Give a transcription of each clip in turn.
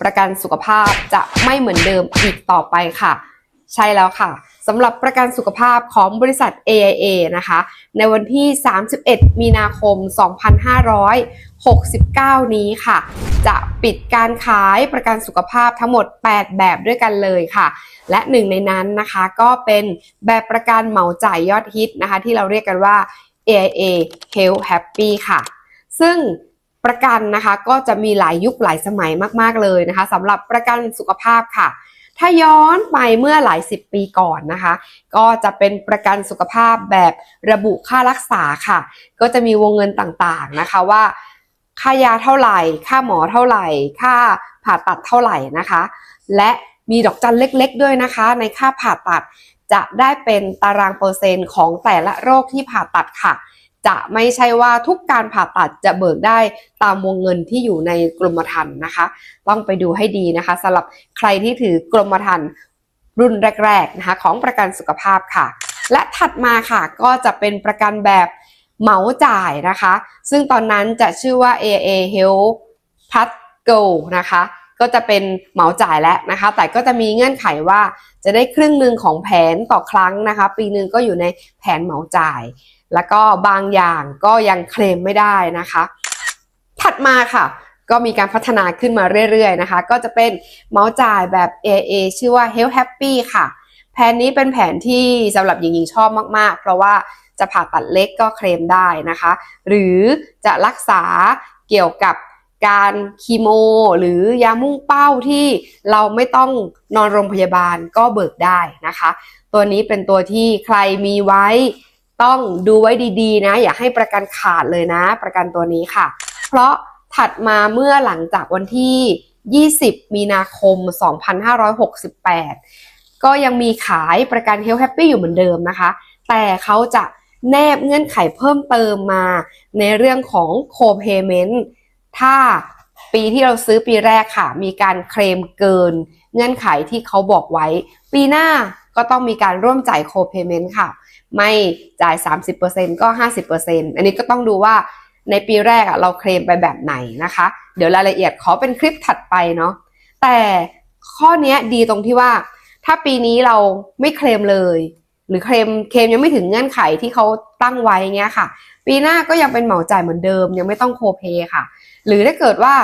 ประกันสุขภาพจะไม่เหมือนเดิมอีกต่อไปค่ะ ใช่แล้วค่ะสำหรับประกันสุขภาพของบริษัท AIA นะคะ ในวันที่ 31 มีนาคม 2569 นี้ค่ะ จะปิดการขายประกันสุขภาพทั้งหมด 8 แบบด้วยกันเลยค่ะ และหนึ่งในนั้นนะคะก็เป็นแบบประกันเหมาจ่ายยอดฮิตนะคะ ที่เราเรียกกันว่า AIA Health Happy ค่ะ ซึ่ง ประกันนะคะก็จะมีหลายยุคหลายสมัยมากๆเลยนะคะสำหรับประกันสุขภาพค่ะ ถ้าย้อนไปเมื่อหลายสิบปีก่อนนะคะ ก็จะเป็นประกันสุขภาพแบบระบุค่ารักษาค่ะ ก็จะมีวงเงินต่างๆนะคะว่า ค่ายาเท่าไหร่ ค่าหมอเท่าไหร่ ค่าผ่าตัดเท่าไหร่นะคะ และมีดอกจันเล็กๆด้วยนะคะ ในค่าผ่าตัดจะได้เป็นตารางเปอร์เซ็นต์ของแต่ละโรคที่ผ่าตัดค่ะ จะไม่ใช่ว่าทุกการผ่าตัดจะเบิกได้ตามวงเงินที่อยู่ในกรมธรรม์นะคะ ต้องไปดูให้ดีนะคะสำหรับใครที่ถือกรมธรรม์รุ่นแรกๆนะคะของประกันสุขภาพค่ะ และถัดมาค่ะก็จะเป็นประกันแบบเหมาจ่ายนะคะ ซึ่งตอนนั้นจะชื่อว่า AA Health Plus Go นะคะ ก็จะเป็นเหมาจ่ายแล้วนะคะ แต่ก็จะมีเงื่อนไขว่าจะได้ครึ่งหนึ่งของแผนต่อครั้งนะคะ ปีหนึ่งก็อยู่ในแผนเหมาจ่าย แล้วก็บางอย่างก็ยังเคลมไม่ได้นะคะ ถัดมาค่ะ ก็มีการพัฒนาขึ้นมาเรื่อยๆนะคะ ก็จะเป็นเมาส์จ่ายแบบ AA ชื่อว่า Health Happy ค่ะ แผนนี้เป็นแผนที่สำหรับหญิงๆชอบมากๆ เพราะว่าจะผ่าตัดเล็กก็เคลมได้นะคะ หรือจะรักษาเกี่ยวกับการคีโม หรือยามุ่งเป้าที่เราไม่ต้องนอนโรงพยาบาลก็เบิกได้นะคะ ตัวนี้เป็นตัวที่ใครมีไว้ ต้องดูไว้ดีๆนะ อย่าให้ประกันขาดเลยนะ ประกันตัวนี้ค่ะ เพราะถัดมาเมื่อหลังจากวันที่ 20 มีนาคม 2568 ก็ยังมีขายประกัน Health Happy อยู่เหมือนเดิมนะคะ แต่เขาจะแนบเงื่อนไขเพิ่มเติมมา ในเรื่องของ Co-payment ถ้าปีที่เราซื้อปีแรกค่ะ มีการเคลมเกิน เงื่อนไขที่เขาบอกไว้ ปีหน้า ก็ต้องมีการร่วมจ่าย Co-payment ค่ะ ไม่จ่าย 30%ก็ 50%อันนี้ก็ต้องดูว่าในปีแรกอะเราเคลมไปแบบไหนนะคะ เดี๋ยวรายละเอียดขอเป็นคลิปถัดไปเนาะแต่ข้อนี้ดีตรงที่ว่า ถ้าปีนี้เราไม่เคลมเลย หรือเคลมเคลมยังไม่ถึงเงื่อนไขที่เขาตั้งไว้เงี้ยค่ะ ปีหน้าก็ยังเป็นเหมาจ่ายเหมือนเดิม ยังไม่ต้องโคเพค่ะ หรือถ้าเกิดว่า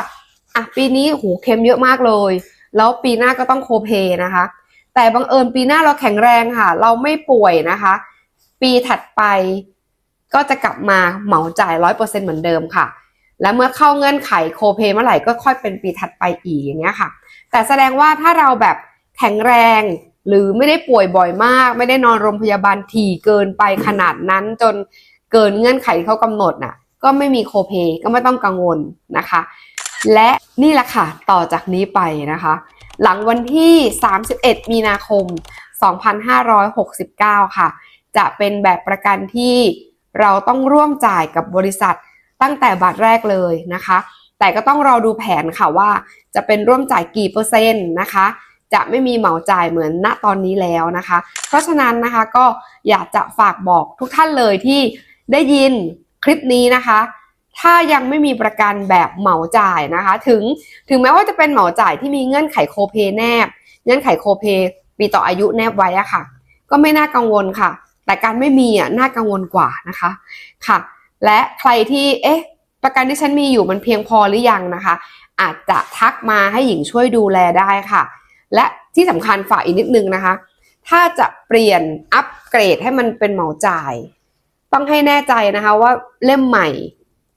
อะปีนี้หูเคลมเยอะมากเลย แล้วปีหน้าก็ต้องโคเพนะคะ แต่บังเอิญปีหน้าเราแข็งแรงค่ะ เราไม่ป่วยนะคะ ปีถัดไปก็จะกลับมาเหมาจ่ายร้อยเปอร์เซ็นเหมือนเดิมค่ะ และเมื่อเข้าเงื่อนไขโคเพเมื่อไหร่ก็ค่อยเป็นปีถัดไปอีกอย่างเงี้ยค่ะ แต่แสดงว่าถ้าเราแบบแข็งแรงหรือไม่ได้ป่วยบ่อยมาก ไม่ได้นอนโรงพยาบาลถี่เกินไปขนาดนั้นจนเกินเงื่อนไขที่เขากำหนดน่ะ ก็ไม่มีโคเพก็ไม่ต้องกังวลนะคะ และนี่แหละค่ะ ต่อจากนี้ไปนะคะ หลังวันที่ 31 มีนาคม 2569 ค่ะ จะเป็นแบบประกันที่เราต้องร่วมจ่ายกับบริษัทตั้งแต่บาทแรกเลยนะคะ แต่ก็ต้องรอดูแผนค่ะว่า จะเป็นร่วมจ่ายกี่เปอร์เซ็นต์นะคะ จะไม่มีเหมาจ่ายเหมือนณตอนนี้แล้วนะคะ เพราะฉะนั้นนะคะก็อยากจะฝากบอกทุกท่านเลยที่ได้ยินคลิปนี้นะคะ ถ้ายังไม่มีประกันแบบเหมาจ่ายนะคะ ถึงถึงแม้ว่าจะเป็นเหมาจ่ายที่มีเงื่อนไขโคเพแนบ เงื่อนไขโคเพปีต่ออายุแนบไว้อะค่ะ ก็ไม่น่ากังวลค่ะ แต่การไม่มีอะน่ากังวลกว่านะคะค่ะ และใครที่เอ๊ะ ประกันที่ฉันมีอยู่มันเพียงพอหรือยังนะคะ อาจจะทักมาให้หญิงช่วยดูแลได้ค่ะ และที่สำคัญฝากอีกนิดนึงนะคะ ถ้าจะเปลี่ยนอัปเกรดให้มันเป็นเหมาจ่าย ต้องให้แน่ใจนะคะว่าเล่มใหม่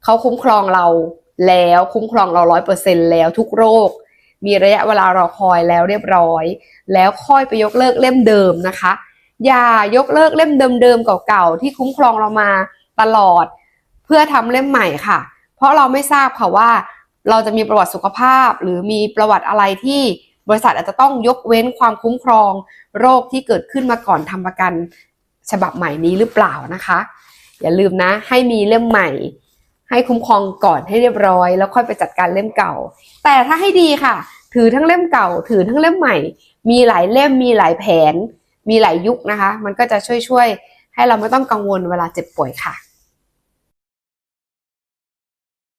เขาคุ้มครองเราแล้วคุ้มครองเราร้อยเปอร์เซ็นแล้วทุกโรค มีระยะเวลารอคอยแล้วเรียบร้อย แล้วค่อยไปยกเลิกเล่มเดิมนะคะ อย่ายกเลิกเล่มเดิมๆเก่าๆที่คุ้มครองเรามาตลอด เพื่อทำเล่มใหม่ค่ะ เพราะเราไม่ทราบค่ะว่าเราจะมีประวัติสุขภาพ หรือมีประวัติอะไรที่บริษัทอาจจะต้องยกเว้นความคุ้มครอง โรคที่เกิดขึ้นมาก่อนทำประกันฉบับใหม่นี้หรือเปล่านะคะ อย่าลืมนะให้มีเล่มใหม่ ให้คุ้มครองก่อนให้เรียบร้อย แล้วค่อยไปจัดการเล่มเก่า แต่ถ้าให้ดีค่ะ ถือทั้งเล่มเก่า ถือทั้งเล่มใหม่ มีหลายเล่มมีหลายแผน มีหลายยุคนะคะ มันก็จะช่วยๆให้เราไม่ต้องกังวลเวลาเจ็บป่วยค่ะ